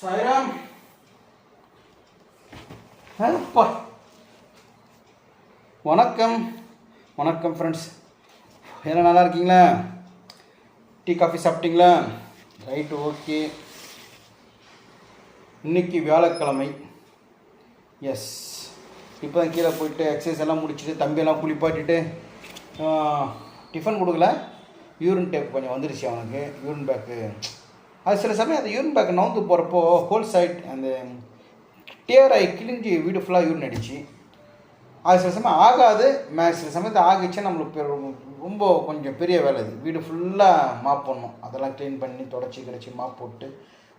சாய்ராம் அப்பா வணக்கம். வணக்கம் ஃப்ரெண்ட்ஸ் என்ன நல்லா இருக்கீங்களா? டீ காஃபி சாப்பிட்டீங்களா? Right okay. இன்னைக்கு வியாழக்கிழமை. எஸ் இப்போ தான் கீழே போயிட்டு எக்ஸசைஸ் எல்லாம் முடிச்சுட்டு தம்பியெல்லாம் குளிப்பாட்டிட்டு டிஃபன் கொடுக்கல. யூரின் டேப் கொஞ்சம் வந்துருச்சு அவனுக்கு. யூரின் பேக்கு அது சில சமயம் அந்த யூரின் பேக் நவுந்து போகிறப்போ ஹோல் சைட் அந்த டியர் ஆகி கிழிஞ்சி வீடு ஃபுல்லாக யூரின் அடிச்சு. அது சில சமயம் ஆகாது. மே சில சமயத்தில் ஆகிச்சு நம்மளுக்கு ரொம்ப கொஞ்சம் பெரிய வேலை இது. வீடு ஃபுல்லாக மாப் பண்ணணும். அதெல்லாம் க்ளீன் பண்ணி தொடச்சி கிடச்சி மாப் போட்டு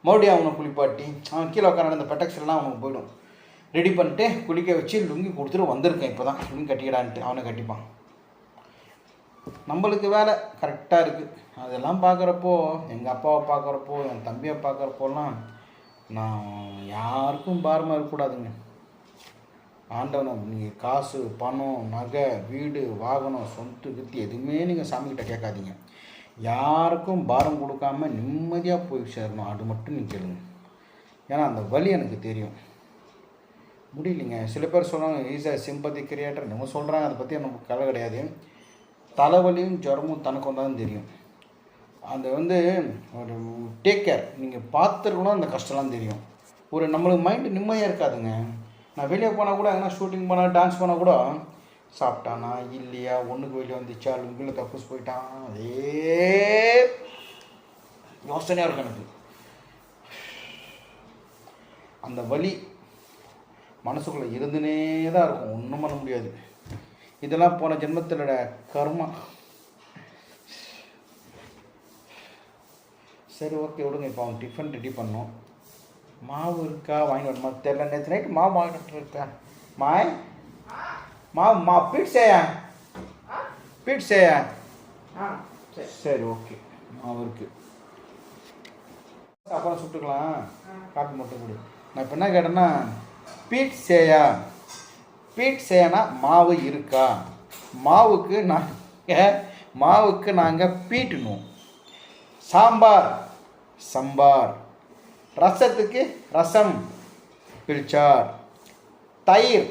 மறுபடியும் அவனை குளிப்பாட்டி அவன் கீழே உட்கார அந்த பெட்டக்ஸ்லாம் அவனுக்கு போயிடும். ரெடி பண்ணிட்டு குளிக்க வச்சு லுங்கி கொடுத்துட்டு வந்திருக்கேன் இப்போ தான் லுங்கி கட்டிக்கிடான்ட்டு அவனை கட்டிப்பான். நம்மளுக்கு வேலை கரெக்டாக இருக்குது அதெல்லாம் பார்க்குறப்போ எங்கள் அப்பாவை பார்க்குறப்போ என் தம்பியை பார்க்குறப்போலாம் நான் யாருக்கும் பாரமாக இருக்கக்கூடாதுங்க. ஆண்டவனை நீங்கள் காசு பணம் நகை வீடு வாகனம் சொத்து கித்தி எதுவுமே நீங்கள் சாமிக்கிட்ட கேட்காதீங்க. யாருக்கும் பாரம் கொடுக்காம நிம்மதியாக போய் சேரணும். அது மட்டும் நீங்கள் கேளுங்க. ஏன்னா அந்த வழி எனக்கு தெரியும். முடியலைங்க. சில பேர் சொல்கிறாங்க ஈஸியாக சிம்பத்தி கிரியேட்டர் நம்ம சொல்கிறாங்க அதை பற்றி நமக்கு கவலை கிடையாது. தலைவலியும் ஜுரமும் தனக்கு வந்தாலும் தெரியும். அந்த வந்து ஒரு டேக் கேர் நீங்கள் பார்த்துருக்கணும் அந்த கஷ்டம்லாம் தெரியும். ஒரு நம்மளுக்கு மைண்டு நிம்மதியாக இருக்காதுங்க. நான் வெளியே போனால் கூட எங்கன்னா ஷூட்டிங் போனால் டான்ஸ் போனால் கூட சாப்பிட்டானா இல்லையா ஒன்றுக்கு வெளியே வந்துச்சா லுங்கில் தப்புஸ் போயிட்டான் அதே யோசனையாக இருக்கும் எனக்கு. அந்த வலி மனசுக்குள்ளே இருந்துனே தான் இருக்கும். ஒன்றும் பண்ண முடியாது. இதெல்லாம் போன ஜென்மத்திலோட கர்மா. சரி ஓகே விடுங்க இப்போ அவன் டிஃபன் ரெடி பண்ணோம். மாவு இருக்கா? வாங்கி வரமா தெரில நேற்று நைட்டு மாவு வாங்கிட்டு இருக்கேன். மாய் மாவு மா பீட் செய்ய பீட் செய்ய ஆ சரி. ஓகே. மாவு இருக்கு. அப்புறம் சுட்டுக்கலாம். காப்பி மட்டும் கொடு. நான் இப்போ என்ன கேட்டேன்னா பீட் சேயா பீட் சேனா மாவு இருக்கா? மாவுக்கு நாங்கள் மாவுக்கு நாங்கள் பீட்டணும் சாம்பார் சம்பார். ரசத்துக்கு ரசம் பிரிச்சார் தயிர்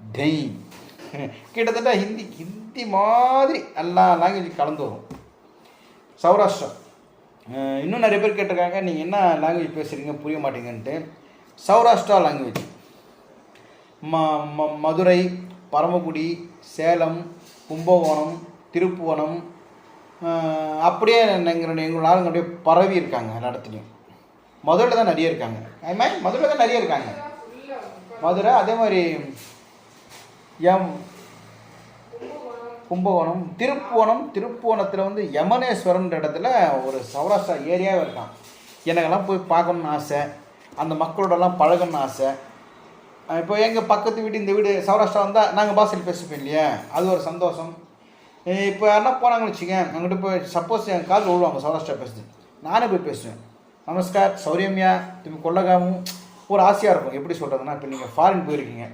தெய் கிட்டத்தட்ட ஹிந்தி ஹிந்தி மாதிரி எல்லா லாங்குவேஜ் கலந்து வரும். சௌராஷ்டிரா இன்னும் நிறைய பேர் கேட்டிருக்காங்க நீங்கள் என்ன லாங்குவேஜ் பேசுகிறீங்க புரிய மாட்டேங்கன்ட்டு சௌராஷ்டிரா லாங்குவேஜ் ம ம மதுரை பரமக்குடி சேலம் கும்பகோணம் திருப்புவனம் அப்படியே எங்களுடைய எங்களோட ஆளுங்க அப்படியே பரவி இருக்காங்க எல்லா இடத்துலையும். மதுரையில் தான் நிறைய இருக்காங்க. அது மாதிரி மதுரையில் தான் நிறைய இருக்காங்க. மதுரை அதே மாதிரி எம் கும்பகோணம் திருப்புவனம் திருப்புவனத்தில் வந்து யமனேஸ்வரன்ற இடத்துல ஒரு சௌராஷ்டிரா ஏரியாவே இருக்கான். எனக்கெல்லாம் போய் பார்க்கணுன்னு ஆசை. அந்த மக்களோடலாம் பழகணும்னு ஆசை. இப்போ எங்கள் பக்கத்து வீடு இந்த வீடு சௌராஷ்டிரா வந்தால் நாங்கள் பாஷையில் பேசிப்போம் இல்லையா? அது ஒரு சந்தோஷம். இப்போ யாருன்னா போனாங்கன்னு வச்சுக்கேன் அங்கிட்ட போய் சப்போஸ் என் கால் விழுவாங்க சௌராஷ்டிரா பேசுது நானே போய் பேசுவேன். நமஸ்கார் சௌரியம்யா திரும்பி கொள்ளகாமும் ஒரு ஆசையாக இருக்கும். எப்படி சொல்கிறதுனா இப்போ நீங்கள் ஃபாரின் போயிருக்கீங்க.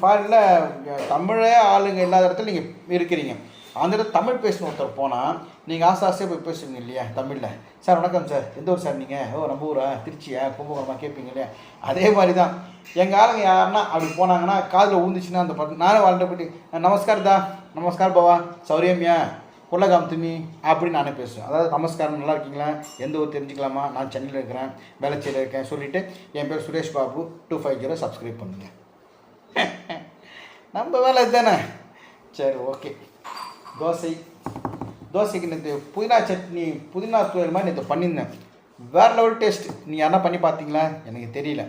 ஃபாரினில் தமிழே ஆளுங்க இல்லாத இடத்துல நீங்கள் இருக்கிறீங்க. அந்த இடத்துல தமிழ் பேசணும் ஒருத்தர் போனால் நீங்கள் ஆசை ஆசையாக போய் பேசுவீங்க இல்லையா தமிழில்? சார் வணக்கம் சார். எந்த ஊர் சார் நீங்கள் ஓ நம்ம ஊரா? திருச்சியா? கும்பகோணமாக கேட்பீங்க இல்லையா? அதே மாதிரி தான் எங்கள் ஆளுங்க யாருன்னா அப்படி போனாங்கன்னா காதில் ஊந்துச்சுன்னா அந்த படம் நானே வாழ்ந்த போயிட்டு நமஸ்கார் தா. நமஸ்கார் பவா. சௌரியம்யா. குள்ளகாம் திமி அப்படின்னு நானே பேசுவேன். அதாவது நமஸ்காரம் நல்லா இருக்கீங்களா? எந்த ஊர் தெரிஞ்சுக்கலாமா? நான் சென்னையில் இருக்கிறேன் வேளச்சேரியில் இருக்கேன் சொல்லிவிட்டு என் பேர் Suresh Babu. Two five zero subscribe பண்ணுங்க. நம்ம வேலை இதுதானே சரி ஓகே. தோசை. தோசைக்கு நேற்று புதினா சட்னி புதினா தூள் மாதிரி நேற்று பண்ணியிருந்தேன். வேறு லெவல் டேஸ்ட் நீங்கள் யாரா பண்ணி பார்த்தீங்களா? எனக்கு தெரியல.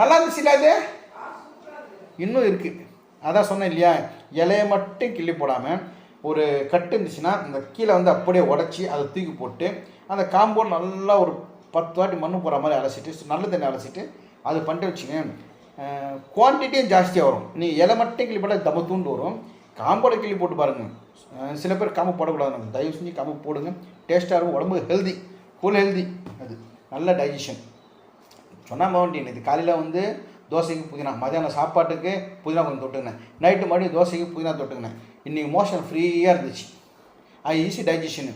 நல்லா இருந்துச்சுல அது? இன்னும் இருக்குது அதான் சொன்னேன் இல்லையா? இலையை மட்டும் கிள்ளி போடாமல் ஒரு கட்டு இருந்துச்சுன்னா இந்த கீழே வந்து அப்படியே உடச்சி அதை தூக்கி போட்டு அந்த காம்பவுண்ட் நல்லா ஒரு பத்து வாட்டி மண்ணு போகிற மாதிரி அலசிட்டு நல்ல தண்ணி அலசிட்டு அது பண்ணிட்டு வச்சுங்க. குவான்டிட்டியும் ஜாஸ்தியாக வரும். நீ இலை மட்டும் கிள்ளி போட்டால் தம்ம தூண்டு வரும். காம்போட கிள்ளி போட்டு பாருங்கள் சில பேர் காம்பு போடக்கூடாது. நம்ம தயவு செஞ்சு காம்பு போடுங்க. டேஸ்ட்டாக இருக்கும். உடம்பு ஹெல்தி ஃபுல் ஹெல்தி அது நல்ல டைஜஷன் சொன்னா மவுண்டின் இது காலையில் வந்து தோசைக்கு புதினா மதியானம் சாப்பாட்டுக்கு புதினா கொஞ்சம் தொட்டுக்கினேன். நைட்டு மறுபடியும் தோசைக்கு புதினா தொட்டுக்கினேன். இன்றைக்கி மோஷன் ஃப்ரீயாக இருந்துச்சு. அது ஈஸி டைஜஷனு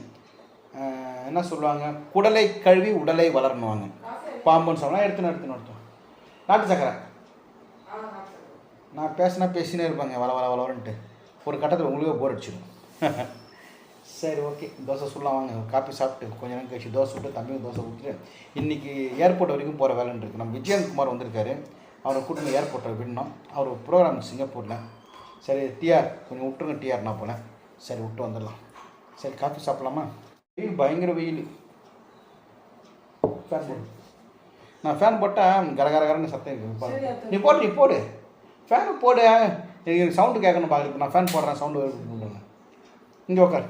என்ன சொல்லுவாங்க? குடலை கழுவி உடலை வளரணுவாங்க. பாம்புன்னு சொல்லலாம் எடுத்துன்னு எடுத்துன்னு எடுத்தோம் நாட்டு சக்கரை. நான் பேசினா பேசினே இருப்பாங்க. வள வள வளரன்ட்டு ஒரு கட்டத்தில் உங்களுக்கே போர் அடிச்சிடும் சரி ஓகே தோசை சுடலாம் வாங்க. காப்பி சாப்பிட்டு கொஞ்ச நேரம் கழிச்சு தோசை விட்டு தம்பியும் தோசை ஊற்றிட்டு இன்றைக்கி ஏர்போர்ட் வரைக்கும் போகிற வேலைன்னு இருக்குது நம்ம விஜயகுமார் வந்திருக்காரு. அவரை கூட்டிட்டு ஏர்போர்ட்டில் விடணும். அவர் ப்ரோக்ராம் சிங்கப்பூரில். சரி டிஆர் கொஞ்சம் விட்டுருங்க டிஆர் நான் போனேன் சரி விட்டு வந்துடலாம். சரி காஃபி சாப்பிட்லாமா? வெயில் பயங்கர வெயில். ஃபேன் போடு. நான் ஃபேன் போட்டால் கர கர கரன்னு சத்தம் அத்தை. நீ போடு நீ போடு. ஃபேன் போடு. எனக்கு சவுண்டு கேட்கணும் பார்க்குறது நான் ஃபேன் போடுறேன் சவுண்டு இங்கே உட்கார்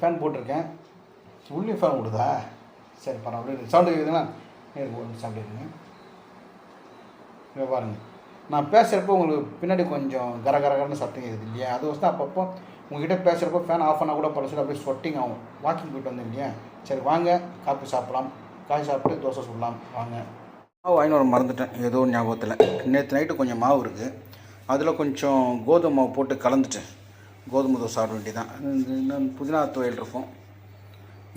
ஃபேன் போட்டிருக்கேன். உள்ளே ஃபேன் விடுதா? சரி பரவாயில்ல சவுண்டு கேட்குதுங்களா எனக்கு ஒரு சவுண்டு இருக்குங்க இங்கே பாருங்கள் நான் பேசுகிறப்போ உங்களுக்கு பின்னாடி கொஞ்சம் கர கர கரன்னு சத்தம் கேட்குது இல்லையா? அது வந்து அப்பப்போ உங்ககிட்ட பேசுகிறப்போ ஃபேன் ஆஃப் பண்ணால் கூட பல அப்படியே ஸ்வெட்டிங் ஆகும். வாக்கிங் போயிட்டு வந்தேன் இல்லையா? சரி வாங்க. காப்பி சாப்பிட்லாம். காய் சாப்பிட்டு தோசை சுடலாம். வாங்க. மாவு வாங்கினு வர மறந்துட்டேன். ஏதோ ஒரு ஞாபகத்தில். நேற்று நைட்டு கொஞ்சம் மாவு இருக்குது அதில் கொஞ்சம் கோதுமை மாவு போட்டு கலந்துட்டு கோதுமை தோசை சாப்பிட வேண்டியதான் இன்னும் புதினா துவையல் இருக்கும்.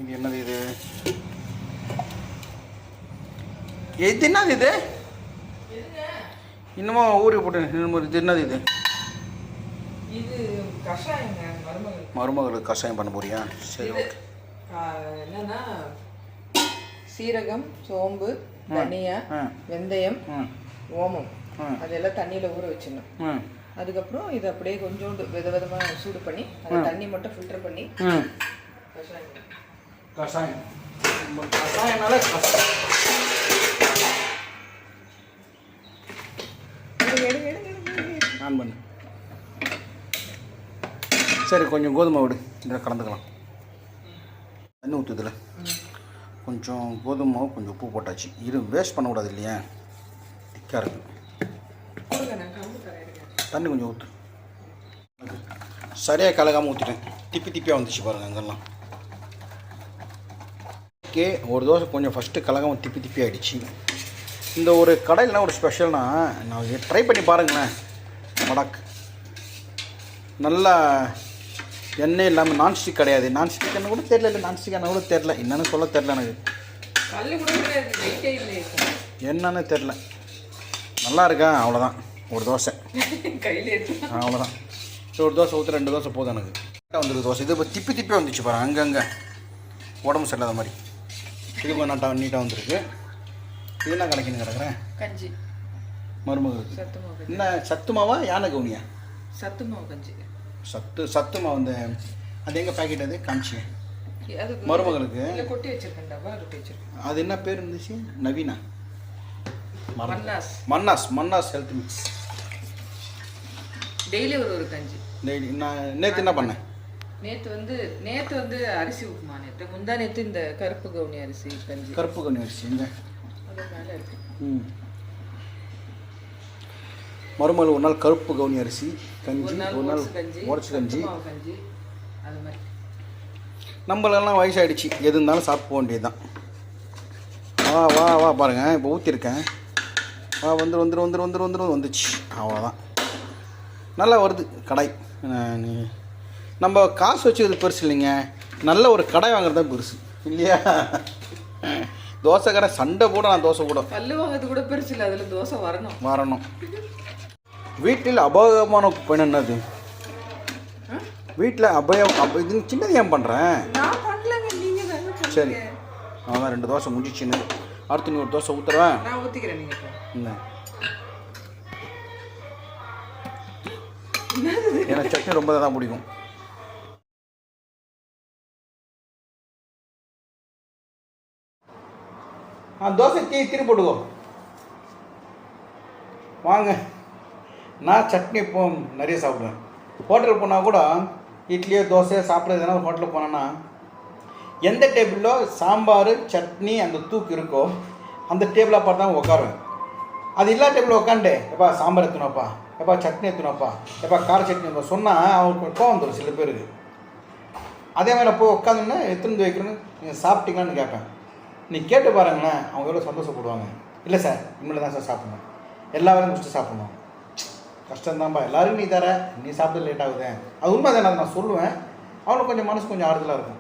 இது என்னது இது? இது என்னது இது? இன்னமும் ஊறி போட்டு இன்னமும் இது என்னது இது? இது மருமகள். மருமகளுக்கு கஷாயம் பண்ண போறியா? சரி ஓகே என்னன்னா சீரகம் சோம்பு தனியா வெந்தயம் ஓமம். அதெல்லாம் தண்ணியில் ஊற வச்சிடணும். அதுக்கப்புறம் இதை அப்படியே கொஞ்சோண்டு வித விதமாக சூடு பண்ணி அந்த தண்ணி மட்டும் ஃபில்டர் பண்ணி கஷாயம் கஷாயம். நம்ம கஷாயனால கஷாயம் எடுங்க, எடுங்க, எடுங்க, எடுங்க, எடுங்க. ஆன் பண்ணு. சரி கொஞ்சம் கோதுமை விடு. இதில் கலந்துக்கலாம். தண்ணி ஊற்றுதில் கொஞ்சம் கோதுமை மாவு கொஞ்சம் உப்பு போட்டாச்சு. இரு வேஸ்ட் பண்ணக்கூடாது இல்லையா? திக்காக இருக்கு. தண்ணி கொஞ்சம் ஊற்று சரியாக கலகாமல் ஊற்றிட்டேன் திப்பி திப்பியாக வந்துச்சு பாருங்க அங்கெல்லாம் ஓகே ஒரு தோசை கொஞ்சம் ஃபஸ்ட்டு கலகாமல் திப்பி திப்பி ஆகிடுச்சு இந்த ஒரு கடையில்னா ஒரு ஸ்பெஷல்னா நான் ட்ரை பண்ணி பாருங்களேன். வடக் நல்லா எண்ணெய் இல்லாமல் நான்ஸ்டிக் கிடையாது. நான்ஸ்டிக் என்ன கூட தெரில இல்லை நான்ஸ்டிக் என்ன கூட தெரில என்னன்னு சொல்ல தெரில எனக்கு. என்னன்னு தெரில நல்லா இருக்கா? அவ்வளோதான் ஒரு தோசை. அவ்வளோதான் சரி ஒரு தோசை ஊற்று ரெண்டு தோசை போதும் எனக்கு. கரெக்டாக வந்துருக்கு தோசை. இது இப்போ திப்பி திப்பி வந்துச்சு பாரு அங்கங்கே. உடம்பு சரியில்லாத மாதிரி. இது கொஞ்சம் நட்டா நீட்டாக வந்திருக்கு. இது என்ன கணக்குன்னு கிடக்குறேன்? கஞ்சி. மருமகளுக்கு. என்ன சத்து மாவா? யானை கவுனியா? சத்து மாவு கஞ்சி. சத்து சத்து மாவு அந்த அது எங்கே பேக்கெட் அது? காமிச்சி. மருமகளுக்கு. கொட்டி வச்சிருக்கேன் டப்பா கொட்டி வச்சிருக்கேன். அது என்ன பேர் இருந்துச்சு? Naveena. Manna's. Manna's Manna's health mix daily ஒரு ஒரு கஞ்சி. டெய்லி நான் நேற்று என்ன பண்ணேன்? நேத்து வந்து நேத்து வந்து அரிசி உப்புமா நேத்து. முந்தா நேத்து இந்த கருப்பு கவுனி அரிசி கஞ்சி. கருப்பு கண்ணி அரிசி எங்க? ம். மறுநாள் ஒரு நாள் கருப்பு கவுனி அரிசி கஞ்சி ஒரு நாள் உடச்சி கஞ்சி நம்மளெல்லாம் வயசாயிடுச்சு. எது இருந்தாலும் சாப்பிட வேண்டியதுதான். வா வா வா பாருங்க. இப்போ ஊற்றிருக்கேன் வா வந்துரு வந்துரு வந்துரு வந்துரு வந்துரு வந்துச்சு. அவ்வளோதான் நல்லா வருது. கடை. அஹ் நீ- நம்ம காசு வச்சுக்கிறது பெருசு இல்லைங்க. நல்ல ஒரு கடை வாங்குறது தான் பெருசு. இல்லையா? தோசை கடை சண்டை கூட நான் தோசை கூட பல்லு வாங்குறது கூட பெருசு இல்லை. அதுல தோசை வரணும். வரணும். வீட்டில் அபயோகமான குப்பை என்னது? வீட்டில் அபயம் அப இது சின்னது ஏன் பண்ணுறேன். சரி. அதான் ரெண்டு தோசை முடிச்சிச்சுன்னு அடுத்து நீ ஒரு தோசை ஊற்றுறேன். என்ன? எனக்கு சட்னி ரொம்ப தான் பிடிக்கும். ஆ தோசை தீ திரி போட்டுக்கோ. வாங்க. நான் சட்னி இப்போ நிறைய சாப்பிடுவேன். ஹோட்டலுக்கு போனால் கூட இட்லியோ தோசையோ சாப்பிட எதனா ஹோட்டலுக்கு போனேன்னா எந்த டேபிளோ சாம்பார் சட்னி அந்த தூக்கு இருக்கோ அந்த டேபிளாக பார்த்து தான் உட்காருவேன் அது இல்லாத டேபிளில் உட்காண்டே எப்பா சாம்பார் எத்தணும்ப்பா எப்பா சட்னி எத்தணும்ப்பா எப்பா கார சட்னி எப்பா சொன்னால் அவங்களுக்கு கோவம் வந்துடும் சில பேருக்கு. அதே மாதிரி போய் உட்காந்துன்னா எத்தனை வைக்கணும்னு நீங்கள் சாப்பிட்டீங்களான்னு கேட்பேன். நீ கேட்டு பாருங்களேன் அவங்க எவ்வளோ சந்தோஷப்படுவாங்க. இல்லை சார் இனிமேல் தான் சார் சாப்பிடணும். எல்லா வேலையும் முடிச்சுட்டு சாப்பிடணும். கஷ்டம்தான்ப்பா எல்லாரும் நீ தர நீ சாப்பிட்டு லேட் ஆகுது. அது உண்மை தானே நான் சொல்லுவேன். அவனுக்கு கொஞ்சம் மனசு கொஞ்சம் ஆறுதலாக இருக்கும்.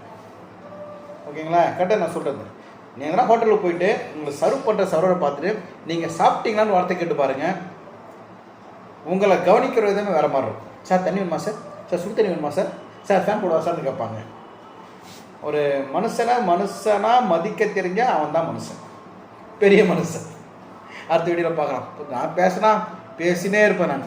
ஓகேங்களா? கரெக்டாக நான் சொல்கிறது நீங்கள்லாம் ஹோட்டலுக்கு போயிட்டு உங்களை சர்வ் பண்ணுற சர்வரை பார்த்துட்டு நீங்கள் சாப்பிட்டீங்களான்னு வார்த்தை கேட்டு பாருங்கள் உங்களை கவனிக்கிற விதமே வேறு மாதிரி இருக்கும். சார் தண்ணி வேணுமா சார்? சார் சுடு தண்ணி வேணுமா சார்? சார் ஃபேன் போடுவா சார்னு கேட்பாங்க. ஒரு மனுஷனை மனுஷனாக மதிக்க தெரிஞ்ச அவன் தான் மனுஷன். பெரிய மனுஷன். அடுத்த வீடியோவில் பார்க்கலாம். நான் பேசினா பேசினே இருப்பேன் நான்.